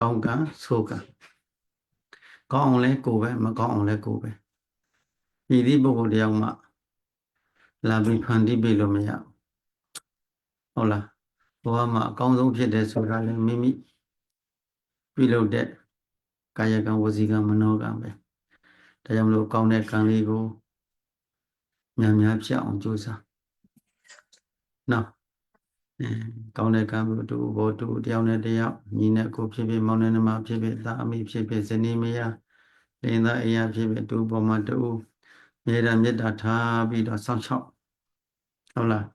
ကောင်းကံဆိုးကံကောင်းအောင်လဲကိုယ်ပဲမကောင်းအောင်လဲကိုယ်ပဲပြည်သည့်ပုဂ္ဂိုလ်တယောက်မှလာပြီးဖန်တီးပေးလို့မရဘူးဟုတ်လားဘဝမှာအကောင်းဆုံးဖြစ်တယ်ဆိုတာလဲမိမိပြုလုပ်တဲ့ကာယကံဝစီကံမနောကံပဲဒါကြောင့်မလို့ကောင်းတဲ့ကံလေးကိုများများဖြစ်အောင်ကြိုးစားနော်အဲ ကောင်းတဲ့ကံမျိုးတူဘောတူတယောက်နဲ့တယောက်ညီနဲ့ကိုဖြစ်ဖြစ်မောင်နဲ့နှမဖြစ်ဖြစ်သားအမိဖြစ်ဖြစ်ဇနီးမယားလင်သားအရာဖြစ်ဖြစ်တူပေါ်မှာတူမြေတာမေတ္တာထားပြီးတော့စောင့်ရှောက်ဟုတ်လား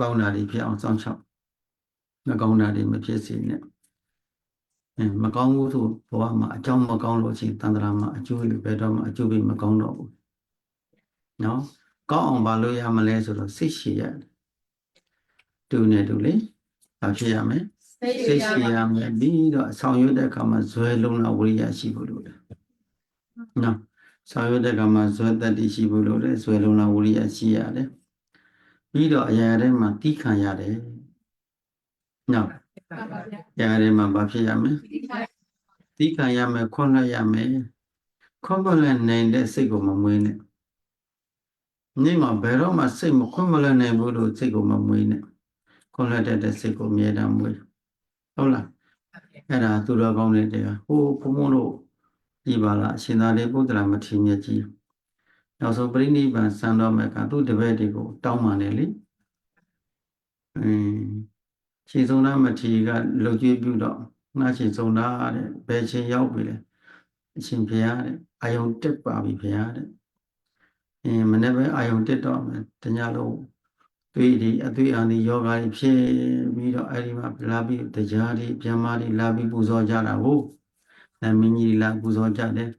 ကောင်းတာတွေဖြစ်အောင်စောင့်ရှောက်မကောင်းတာတွေမဖြစ်စေနဲ့အဲမကောင်းဘူးဆိုဘဝမှာအကြောင်းမကောင်းလို့ရှိရင်တန်ត្រာမှာအကျိုးတွေဘယ်တော့မှအကျိုးပေးမကောင်းတော့ဘူးနော်ကောင်းအောင်ဘာလို့ရမလဲဆိုတော့စိတ်ရှည်ရတယ် တူနေတူလေဘာဖြစ်ရမလဲစိတ်စိတ်ရရှိရမယ်ပြီးတော့ဆောင်ရွက်တဲ့အခါမှာဇွဲလုံးလာဝိရိယရှိဖို့လိုတယ်နော်ဆောင်ရွက်တဲ့အခါမှာဇွဲတတ္တိရှိဖို့လိုတယ်ဇွဲလုံးလာဝိရိယရှိရတယ်ပြီးတော့အရာရာတိုင်းမှာတီးခံရတယ်နော်ပါပါဗျာအရာရာတိုင်းမှာဘာဖြစ်ရမလဲဒီခိုင်တီးခံရမယ်ခွန်လှရမယ်ခွန်ပလည်းနိုင်တဲ့စိတ်ကိုမမွေးနဲ့နေ့မှာဘယ်တော့မှစိတ်မခွန်မလည်းနိုင်ဘူးလို့စိတ်ကိုမမွေးနဲ့ ခွန်လှတတ်တဲ့စိတ်ကိုအမြဲတမ်းမွေးဟုတ်လားအဲ့ဒါသူတော်ကောင်းတဲ့တရားဟိုဘုံဘုံတို့ဒီပါလားအရှင်သာရိပုတ္တရာမထေရမြတ်ကြီးနောက်ဆုံးပြိဋိဘံစံတော်မဲ့ကသူ့တပည့်တွေကိုတောင်းပန်တယ်လေအင်းခြေစုံသားမထေရကလှုပ်ကြွေးပြုတော့ငါခြေစုံသားတဲ့ဘယ်ချိန်ရောက်ပြီလဲအရှင်ဘုရားတဲ့အာယုံတက်ပါပြီဘုရားတဲ့အင်းမနေ့ပဲအာယုံတက်တော့မယ်တညလုံး သွေးဒီအသွေးအာဒီယောဂါတွေဖြစ်ပြီးတော့အဲ့ဒီမှာလာပြီးတရားတွေပြန်မာတွေလာပြီးပူဇော်ကြတာဟုတ်နမင်းကြီးလာပူဇော်ကြတယ်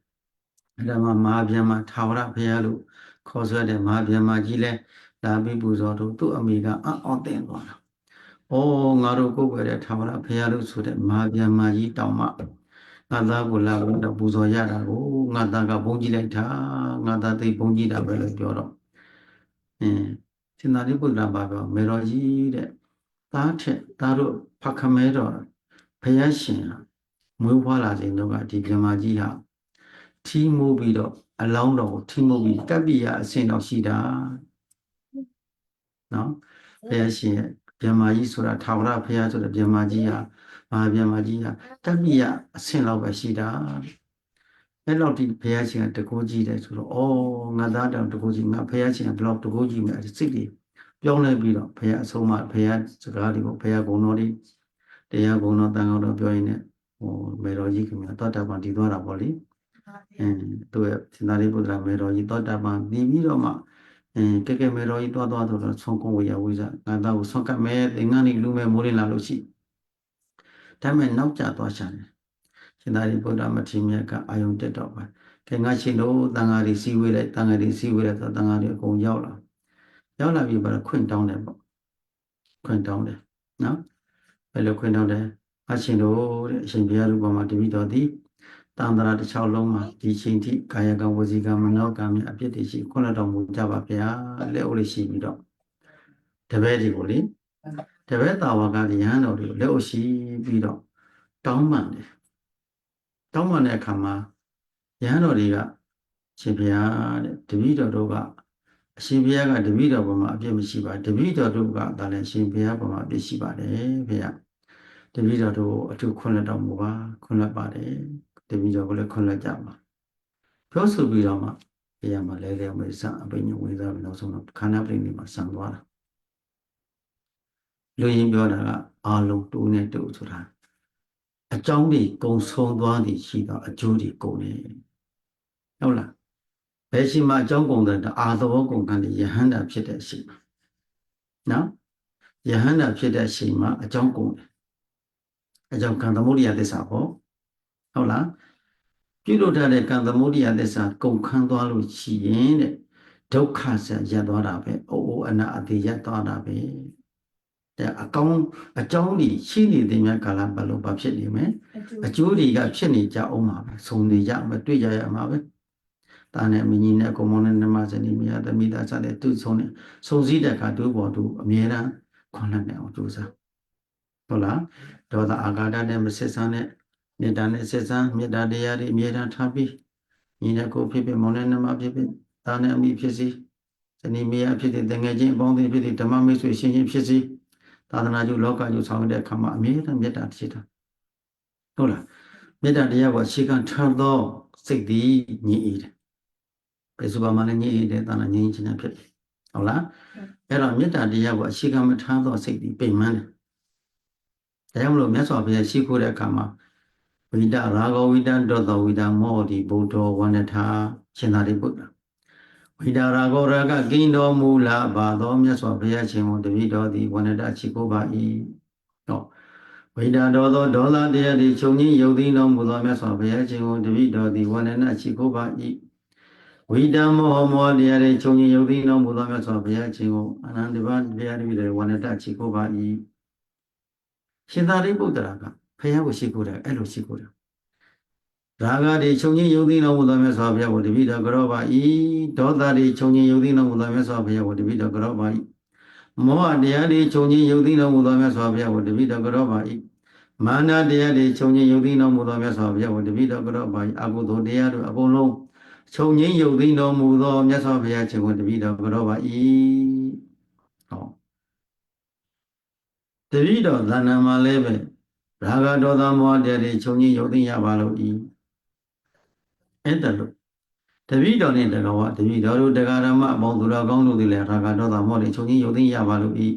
အဲ့ဒါမှမဟာပြန်မာထာဝရဘုရားလို့ခေါ်ဆွဲတယ်မဟာပြန်မာကြီးလဲလာပြီးပူဇော်တော့သူ့အမိကအံ့အော်တင်သွားတာဩငါတို့ကိုယ်ပဲတဲ့ထာဝရဘုရားလို့ဆိုတဲ့မဟာပြန်မာကြီးတောင်မှငါသားကိုလာပြီးတော့ပူဇော်ရတာကိုငါသားကဘုန်းကြီးလိုက်တာငါသားသိဘုန်းကြီးတာပဲလို့ပြောတော့အင်း ရှင်သာရိပုတ္တရာဘာပြောမေတော်ကြီးတဲ့သားထက်သားတို့ဖခမဲတော်ဘုရားရှင်ဟာမွေးဖွားလာခြင်းတော့ကဒီမြမကြီးဟာထီးမိုးပြီးတော့အလောင်းတော်ကိုထီးမိုးပြီးတပ်ပိယအဆင့်တော်ရှိတာနော်ဘုရားရှင်ရဲ့မြမကြီးဆိုတာထာဝရဘုရားဆိုတဲ့မြမကြီးဟာမဟာမြမကြီးဟာတပ်ပိယအဆင့်လောက်ပဲရှိတာ အဲ့လောက်ဒီဘုရားရှင်ကတကိုးကြီးတယ်ဆိုတော့ဩငါသားတောင်တကိုးကြီးငါဘုရားရှင်ကဘယ်လောက်တကိုးကြီးမယ်အဲ့ဒီစိတ်တွေပြောင်းလဲပြီးတော့ဘုရားအဆုံးအမဘုရားစကားတွေကိုဘုရားဂုဏ်တော်တွေတရားဂုဏ်တော်တန်ခါတော်ပြောရင်းနဲ့ဟိုမေတော်ကြီးခင်ဗျာတောတာပန်တည်သွားတာပေါ့လေအင်းသူရဲ့စင်္သာရိပုတ္တရာမေတော်ကြီးတောတာပန်တည်ပြီးတော့မှအင်းကဲကဲမေတော်ကြီးသွားသွားတော့ဆုံးကုန်းဝေယဝိဇ္ဇငါသားကိုဆွန့်ကပ်မဲသင်္ကန်းนี่လူမဲမိုးလင်းလာလို့ရှိဒါပေမဲ့နောက်ကျသွားရှာတယ် ရှင်သာရိပုတ္တရာမထေရမြတ်ကအာယုံတက်တော့ပါကဲငါရှင်တို့တန်ဃာတွေစီဝေးလိုက်တန်ဃာတွေစီဝေးလိုက်ဆိုတန်ဃာတွေအကုန်ရောက်လာရောက်လာပြီးပါတော့ခွင့်တောင်းတယ်ပေါ့ခွင့်တောင်းတယ်နော်ဘယ်လိုခွင့်တောင်းတယ်အရှင်တို့တဲ့အရှင်ဘုရားတို့ပေါ်မှာတပိတော်သည်တန်တရာတစ်ချောင်းလုံးမှာဒီချိန်ထိကာယကံဝစီကံမနောကံမြအပြစ်တွေရှိခွင့်တော်မူကြပါဗျာလက်အိုးလေးရှိပြီးတော့တပည့်တွေကိုလေတပည့်တာဝကရဟန်းတော်တွေကိုလက်အိုးရှိပြီးတော့တောင်းပန်တယ် တောင်းပန်တဲ့အခါမှာရဟန်းတော်တွေကရှင်ဘုရားတဲ့တပိတော်တို့ကအရှင်ဘုရားကတပိတော်ပေါ်မှာအပြစ်မရှိပါတပိတော်တို့ကဒါလည်းရှင်ဘုရားပေါ်မှာအပြစ်ရှိပါတယ်ဘုရားတပည့်တော်တို့အထုခွင့်လက်တော်မူပါခွင့်လက်ပါတယ်တပည့်တော်ကိုလည်းခွင့်လက်ကြပါပြောဆိုပြီးတော့မှဘုရားမှာလဲလဲမေဆံအပိညာဝိသပြီးနောက်ဆုံးတော့ခန္ဓာပရိနိဗ္ဗာန်ဆံသွားတာလူရင်းပြောတာကအာလုံးတူနဲ့တူဆိုတာအ ကြောင်းတွေကုံဆုံးသွားသည်ရှိတော့အကျိုးတွေကုန်တယ်ဟုတ်လားဘယ်ရှိမှအကြောင်းကုန်တဲ့အာသဘောကုန်ကံယဟန္တာဖြစ်တဲ့အရှိမှာနော်ယဟန္တာဖြစ်တဲ့အရှိမှာအကြောင်းကုန်တယ်အကြောင်းကံသမုဒိယသစ္စာပေါ့ဟုတ်လားပြုလုပ်ထားတဲ့ကံသမုဒိယသစ္စာကုန်ခန်းသွားလို့ရှိရင်တဲ့ဒုက္ခဆက်ရပ်သွားတာပဲအိုးအိုးအနာအတိရပ်သွားတာပဲတဲ့ အကောင်းအကြောင်းကြီးရှိနေတဲ့မြတ်ကာလပတ်လို့ဘာဖြစ်နေမလဲအကျိုးတွေကဖြစ်နေကြအောင်ပါပဲစုံနေကြမယ်တွေ့ကြရမှာပဲတာနဲ့မင်းကြီးနဲ့ကိုမောင်နဲ့နမဇနီးမြတ်သမီးသားစတဲ့သူ့ဆုံးနဲ့စုံစည်းတဲ့အခါတို့ပေါ်သူအမြဲတမ်းခွန်လက်နေအောင်ကြိုးစားဟုတ်လားဒေါသအာဃာတနဲ့မဆက်ဆံနဲ့မေတ္တာနဲ့ဆက်ဆံမေတ္တာတရားတွေအမြဲတမ်းထားပြီးညီနဲ့ကိုယ်ဖြစ်ဖြစ်မောင်နဲ့နှမဖြစ်ဖြစ်သားနဲ့အမိဖြစ်စီဇနီးမယားဖြစ်တဲ့တငယ်ချင်းအပေါင်းအသင်းဖြစ်တဲ့ဓမ္မမိတ်ဆွေရှင်ချင်းဖြစ်စီ သာသနာ့ကျလောကကျဆောင်ရတဲ့အခါမှာအမြဲတမ်းမေတ္တာရှိတာဟုတ်လားမေတ္တာတရားကိုအခြေခံထားသောစိတ်သည်ညီဤတယ်ဘယ်ဆိုပါမှလည်းညီဤတယ်သာနာငြိမ်းချမ်းဖြစ်တယ်ဟုတ်လားအဲ့တော့မေတ္တာတရားကိုအခြေခံမထားသောစိတ်သည်ပိန်မှန်းတယ်ဒါကြောင့်မလို့မြတ်စွာဘုရားရှိခိုးတဲ့အခါမှာဝိတရာဂဝိတဒေါသဝိတမောဒီဗုဒ္ဓဝန္တထာရှင်သာရိပုတ္တရာ ဝိတရာဂရာဂကိန်းတော်မူလာပါသောမြတ်စွာဘုရားရှင်ကိုတပည့်တော်သည်ဝန္တတရှိခိုးပါ၏ဟောဝိတတော်သောဒေါသတရားသည်ခြုံငင်းယုတ်သိတော်မူသောမြတ်စွာဘုရားရှင်ကိုတပည့်တော်သည်ဝန္တတရှိခိုးပါ၏ဝိတမောမောတရားတွေခြုံငင်းယုတ်သိတော်မူသောမြတ်စွာဘုရားရှင်ကိုအနန္တဘတရားတွေဝန္တတရှိခိုးပါ၏ရှင်သာရိပုတ္တရာကဘုရားကိုရှိခိုးတယ်အဲ့လိုရှိခိုးတယ် ရာဂတွေခြုံငင်းယုတ်သိတော်မူသောမြတ်စွာဘုရားကိုတပည့်တော်ကြောပါ၏ဒေါသတွေခြုံငင်းယုတ်သိတော်မူသောမြတ်စွာဘုရားကိုတပည့်တော်ကြောပါ၏မောဟတရားတွေခြုံငင်းယုတ်သိတော်မူသောမြတ်စွာဘုရားကိုတပည့်တော်ကြောပါ၏မာနတရားတွေခြုံငင်းယုတ်သိတော်မူသောမြတ်စွာဘုရားကိုတပည့်တော်ကြောပါ၏အကုသိုလ်တရားတို့အကုန်လုံးခြုံငင်းယုတ်သိတော်မူသောမြတ်စွာဘုရားခြင်းကိုတပည့်တော်ကြောပါ၏ဟောတပည့်တော်ဇာဏမှာလည်းပဲရာဂဒေါသမောဟတရားတွေခြုံငင်းယုတ်သိရပါလို့ဤ အဲ့ဒါလို့တပည့်တော်နဲ့တကောတပည့်တော်တို့တရားဓမ္မအပေါင်းသူတော်ကောင်းတို့သည်လည်းရာဂဒေါသမောဟတွေခြုံငင်းယုတ်သိရပါလို့ဤ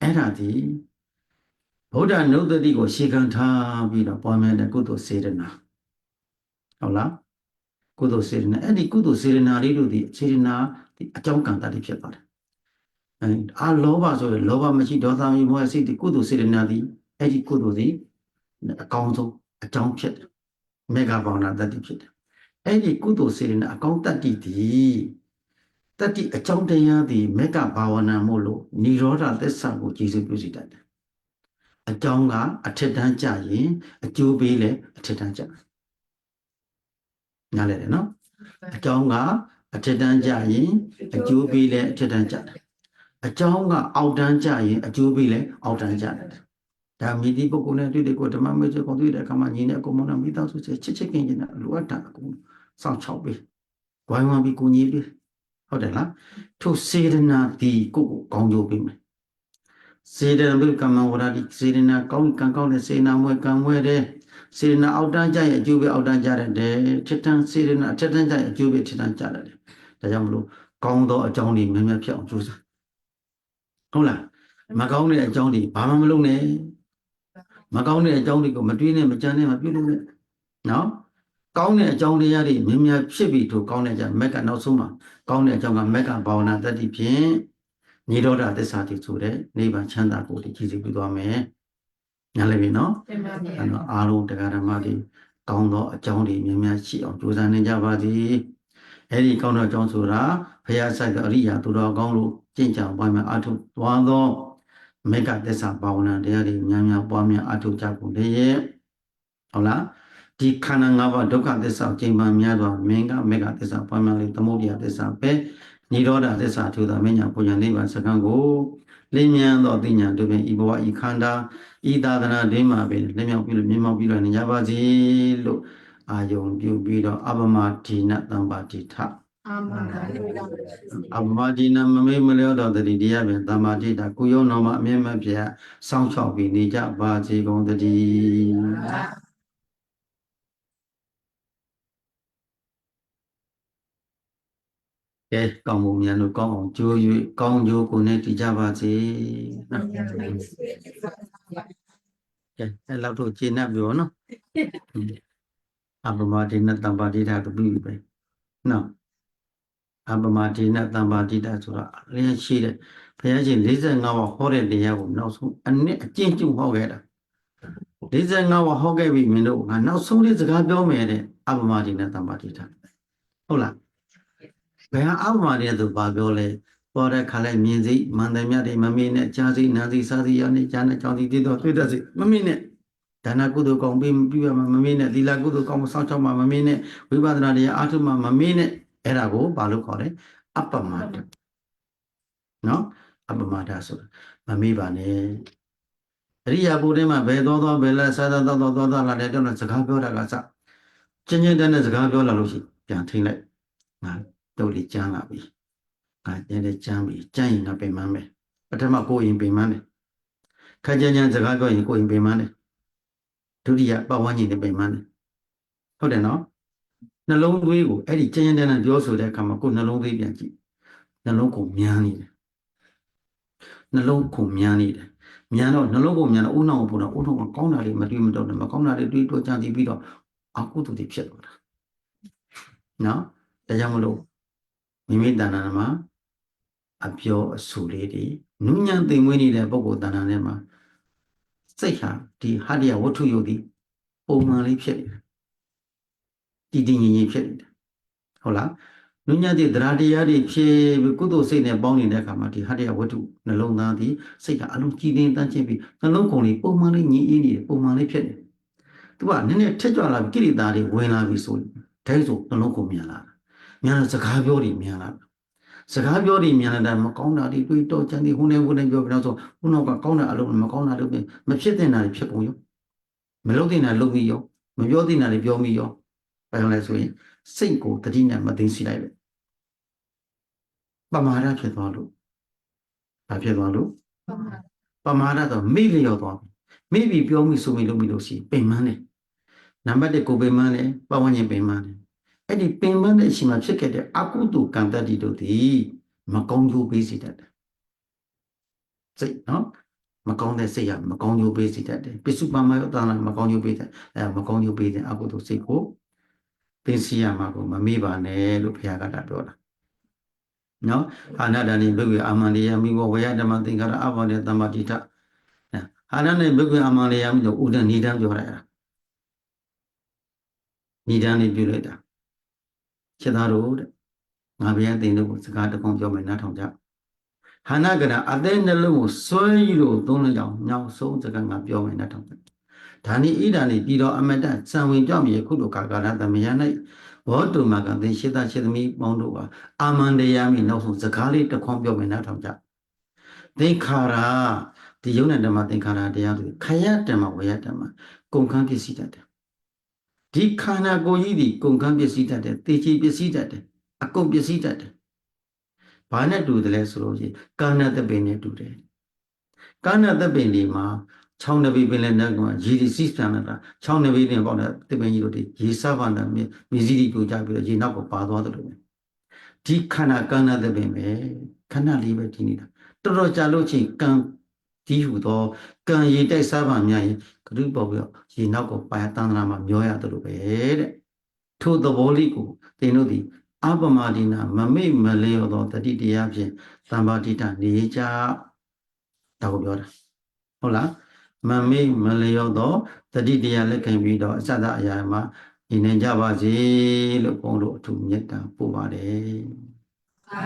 အဲ့ဒါဒီဗုဒ္ဓနုဒတိကိုရှေခံထားပြီးတော့ပွားများတဲ့ကုသိုလ်စေတနာဟုတ်လားကုသိုလ်စေတနာအဲ့ဒီကုသိုလ်စေတနာလေးတို့ဒီစေတနာဒီအကြောင်းကံတတ်ဖြစ်ပါတယ်အဲအာလောဘဆိုရင်လောဘမရှိဒေါသမရှိမောဟစိတ်ဒီကုသိုလ်စေတနာဒီအဲ့ဒီကုသိုလ်ဒီအကောင်းဆုံးအကြောင်းဖြစ်တယ် မေဃဘာဝနာတတ်ဖြစ်တယ်အဲ့ဒီကုသိုလ်စေတနာအကောင်းတတ္တိဒီတတ္တိအကြောင်းတရားဒီမေဃဘာဝနာမို့လို့និရောဓသစ္စာကိုကြည်စုပြုစီတတ်တယ်အကြောင်းကအထက်တန်းကြရင်အကျိုးပေးလဲအထက်တန်းကြနားလဲတယ်နော်အကြောင်းကအထက်တန်းကြရင်အကျိုးပေးလဲအထက်တန်းကြတယ်အကြောင်းကအောက်တန်းကြရင်အကျိုးပေးလဲအောက်တန်းကြတယ် ဒါမိတိပုဂ္ဂိုလ်နဲ့တွေ့တဲ့ကိုဓမ္မမေချေကိုတွေ့တဲ့အခါမှာညီနဲ့အကုန်မနာမိသားစုချစ်ချစ်ချစ်ခင်ခင်နဲ့လိုအပ်တာအကုန်စောင့်ချောက်ပေးဝိုင်းဝန်းပြီးကိုညီပေးဟုတ်တယ်လားထိုစေရနာဒီကိုကိုကောင်းကျိုးပေးမယ်စေရနာဘုကမ္မဝရတိစေရနာကောင်းကံကောင်းတဲ့စေနာမွဲကံမွဲတဲ့စေရနာအောက်တန်းကြရဲ့အကျိုးပဲအောက်တန်းကြတဲ့ထက်တန်းစေရနာထက်တန်းကြရဲ့အကျိုးပဲထက်တန်းကြတဲ့ဒါကြောင့်မလို့ကောင်းသောအကြောင်းတွေများများဖြစ်အောင်ကြိုးစားဟုတ်လားမကောင်းတဲ့အကြောင်းတွေဘာမှမလုပ်နဲ့ မကောင်းတဲ့အကြောင်းတွေကိုမတွေးနဲ့မကြမ်းနဲ့မပြုလုပ်နဲ့နော်ကောင်းတဲ့အကြောင်းတရားတွေမြင်မြဖြစ်ပြီးထိုကောင်းတဲ့အကြောင်းမက်ကနောက်ဆုံးမှာကောင်းတဲ့အကြောင်းကမက်ကဘာဝနာတတ္တိဖြင့်နိရောဓသစ္စာတိဆိုတဲ့နိဗ္ဗာန်ချမ်းသာကိုဒီကြည်စီပြုသွားမယ်ညာလည်းပြီနော်တင်ပါဗျာအဲ့တော့အားလုံးတရားဓမ္မတွေကောင်းသောအကြောင်းတွေမြင်မြရှိအောင်ကြိုးစားနေကြပါသည်အဲ့ဒီကောင်းသောအကြောင်းဆိုတာဘုရားဆိုင်ကအရိယာသူတော်ကောင်းလို့ကျင့်ကြံပွားများအထုသွားသော မေကသစ္စာဘာဝနာတရားတွေများများပွားများအထုကြကုန်လေရဲ့ဟုတ်လားဒီခန္ဓာ၅ပါးဒုက္ခသစ္စာကျင့်ပန်းများစွာမင်္ဂမေကသစ္စာပွားများလေသမုဒိယသစ္စာပဲနိရောဓသစ္စာထူတာမညာပူညာနိဗ္ဗာန်စကံကိုလင်းမြန်သောအသိဉာဏ်တို့ဖြင့်ဤဘဝဤခန္ဓာဤသာသနာဒိမှာပဲလက်မြောက်ပြီးလို့မြင်မောက်ပြီးလို့နေကြပါစေလို့အာယုံပြုပြီးတော့အပမဒီနတံပါတိထ အာမန္တန်တို့ရောက်အပမဒီနမမေ့မလျော့တော်တတိတရားပင်တမ္မာတိထကုယုံတော်မှာအမြဲမပြတ်စောင့်ချောက်ပြီးနေကြပါစေကုန်တည်းကဲကောင်းမှုမြန်လို့ကောင်းအောင်ကြိုး၍ကောင်းကြိုးကိုနဲ့တည်ကြပါစေနော်ကဲအဲ့လောက်တော့ကျေနပ်ပြီဗောနော်အပမဒိနတံပါတိတာတပိပဲနော် အပမဒိနတံပါတိတာဆိုတာအရင်ရှိတဲ့ဘုရားရှင်45ပါးဟောတဲ့တရားကိုနောက်ဆုံးအနှစ်အကျင့်ကျင့်ဟောခဲ့တာ45ပါးဟောခဲ့ပြီမင်းတို့ငါနောက်ဆုံးလေးစကားပြောမယ်တဲ့အပမဒိနတံပါတိတာဟုတ်လားဘယ်ဟာအပမဒိနသူဘာပြောလဲပေါ်တဲ့ခါလဲမြင်စိမန္တမြတ်တွေမမေ့နဲ့ကြားစိနာစိစားစိရနဲ့ကြားနဲ့ကြောင်းစီတည်တော့တွေ့တတ်စိမမေ့နဲ့ဒါနကုသိုလ်ကောင်းပြီးပြီးရမှာမမေ့နဲ့သီလကုသိုလ်ကောင်းမစောင့်ချောက်မှာမမေ့နဲ့ဝိပဿနာတရားအားထုတ်မှာမမေ့နဲ့ အဲ့ဒါကိုဘာလို့ခေါ်လဲအပ္ပမတနော်အပ္ပမတဆိုတာမမေ့ပါနဲ့အရိယာပုထဲမှာဘယ်သွားသွားဘယ်လဲစားစားတော့တော့သွားသွားလာတယ်တော့စကားပြောတာကစချင်းချင်းတန်းတဲ့စကားပြောလာလို့ရှိပြန်ထိမ့်လိုက်ငါတို့လေးကြမ်းလာပြီငါကျဲတဲ့ကြမ်းပြီကြမ်းရင်ငါပင်မမယ်ပထမကိုယ်ရင်ပင်မတယ်ခက်ကြမ်းကြမ်းစကားပြောရင်ကိုယ်ရင်ပင်မတယ်ဒုတိယပတ်ဝန်းကျင်နဲ့ပင်မတယ်ဟုတ်တယ်နော် နှလုံးသွေးကိုအဲ့ဒီကျဉ်းကျဉ်းတန်းတန်းပြောဆိုတဲ့အခါမှာကိုယ်နှလုံးသွေးပြန်ကြည့်နှလုံးကိုမြန်းနေတယ်နှလုံးကိုမြန်းနေတယ်မြန်တော့နှလုံးကိုမြန်တော့ဥနှောင်းကိုပုံတော့ဥနှောင်းကကောင်းတာလေးမတွေးမတော့နဲ့မကောင်းတာလေးတွေးတော့ကြံစီပြီးတော့အကုသိုလ်တွေဖြစ်သွားတာနော်ဒါကြောင့်မလို့မိမိတဏ္ဍာမှာအပြောအဆူလေးတွေနုညံ့သိမ်မွေးနေတဲ့ပုဂ္ဂိုလ်တဏ္ဍာထဲမှာစိတ်ဟာဒီဟာတရဝတ္ထုယုတ်ဒီပုံမှန်လေးဖြစ်နေတယ် တည်တည်ငြိမ်ငြိမ်ဖြစ်နေတယ်ဟုတ်လားနုညံ့တဲ့တရားတရားတွေဖြစ်ပြီးကုသိုလ်စိတ်နဲ့ပေါင်းနေတဲ့အခါမှာဒီဟာတရဝတ္ထုနှလုံးသားဒီစိတ်ကအလုံးကြည်တင်တန်းချင်းပြီးနှလုံးကုန်လေးပုံမှန်လေးငြိမ်အေးနေတယ်ပုံမှန်လေးဖြစ်နေတယ်သူကနည်းနည်းထက်ကြွလာပြီးကိရိတာတွေဝင်လာပြီဆိုရင်ဒိုင်းဆိုနှလုံးကုန်မြန်လာတာမြန်လာစကားပြောတွေမြန်လာတာစကားပြောတွေမြန်လာတာမကောင်းတာတွေတွေးတော့ချမ်းတွေဟိုနေဟိုနေပြောပြီးတော့ဆိုခုနောက်ကကောင်းတဲ့အလုပ်မကောင်းတာလုပ်ပြီးမဖြစ်တဲ့နာတွေဖြစ်ကုန်ရောမလုပ်တဲ့နာလုပ်ပြီးရောမပြောတဲ့နာတွေပြောပြီးရော ဘာလို့လဲဆိုရင်စိတ်ကိုတတိနဲ့မသိသိလိုက်ပဲပမာဒဖြစ်သွားလို့ဘာဖြစ်သွားလို့ပမာဒတော့မိလျော်သွားပြီမိပြီပြောမိဆိုမိလုပ်မိလို့ရှိရင်ပင်မနဲ့နံပါတ်1ကိုပင်မနဲ့ပတ်ဝန်းကျင်ပင်မနဲ့အဲ့ဒီပင်မနဲ့အချိန်မှာဖြစ်ခဲ့တဲ့အကုသိုလ်ကံတတ္တိတို့သည်မကောင်းကျိုးပေးစေတတ်တယ်စိတ်နော်မကောင်းတဲ့စိတ်ရမကောင်းကျိုးပေးစေတတ်တယ်ပိစုပါမယောတန်လာမကောင်းကျိုးပေးတဲ့အဲမကောင်းကျိုးပေးတဲ့အကုသိုလ်စိတ်ကို သိစီရမှာကိုမမေ့ပါနဲ့လို့ဘုရားကတာပြောတာနော်အာနာဒာနိဘုရားအာမန္တေယမိဘဝေယဓမ္မသင်္ခါရအဘောနေသမ္မာတိတအာနာနဲ့ဘုရားအာမန္တေယမိတော့ဥဒ္ဒဏိဒံပြောရတာနိဒံနေပြုလိုက်တာချက်သားတို့တဲ့ငါဘုရားသင်တို့ကိုစကားတကုံပြောမယ်နားထောင်ကြဟာနာကရအသေးနှလုံးကိုစွဲယူလို့သုံးလိုက်အောင်ညောင်ဆုံးစကားငါပြောမယ်နားထောင်ကြ ဒါနိဣဒာနိပြီးတော့အမတစံဝင်ကြောင့်မြေခုလိုကာကာရသမယ၌ဘောတုမကသင်ရှိသရှိသမီးပေါင်းတို့ပါအာမန္တယာမိနောက်ဆုံးစကားလေးတစ်ခွန်းပြောမယ်နားထောင်ကြသင်္ခါရဒီယုံနဲ့ဓမ္မသင်္ခါရတရားတွေခရတ္တမဝေယတ္တမကုန်ခန်းပစ္စည်းတတ်တယ်ဒီခန္ဓာကိုယ်ကြီးဒီကုန်ခန်းပစ္စည်းတတ်တယ်တေချီပစ္စည်းတတ်တယ်အကုန်ပစ္စည်းတတ်တယ်ဘာနဲ့တူတယ်လဲဆိုလို့ရှိရင်ကာဏတပင်နဲ့တူတယ်ကာဏတပင်ဒီမှာ 6နဗီပင်လည်းနောက်ကရေဒီစီစံလာတာ6နဗီနဲ့ပေါ့တဲ့တပင်ကြီးတို့ဒီရေစဗန္ဒမြေမြေစည်းကြီးကိုကြပြီးတော့ရေနောက်ကိုပါသွားတယ်လို့ပဲဒီခန္ဓာကာဏတပင်ပဲခဏလေးပဲဒီနေတာတော်တော်ကြာလို့ချင်းကံဒီဟုသောကံရေတိုက်စားပါများရင်ကရုပေါ်ပြီးတော့ရေနောက်ကိုပါတန်းလာမှာမျောရတယ်လို့ပဲတဲ့ထိုသဘောလေးကိုသင်တို့ဒီအပမဒီနာမမိတ်မလျော်သောတတိတရားဖြင့်သံပါတိတနေကြဒါကိုပြောတာဟုတ်လား မမိတ်မလျော်သောတတိတရားလက်ခံပြီးတော့အစသအရာမှာနေနေကြပါစေလို့ဘုန်းတို့အထူးမေတ္တာပို့ပါတယ်အာ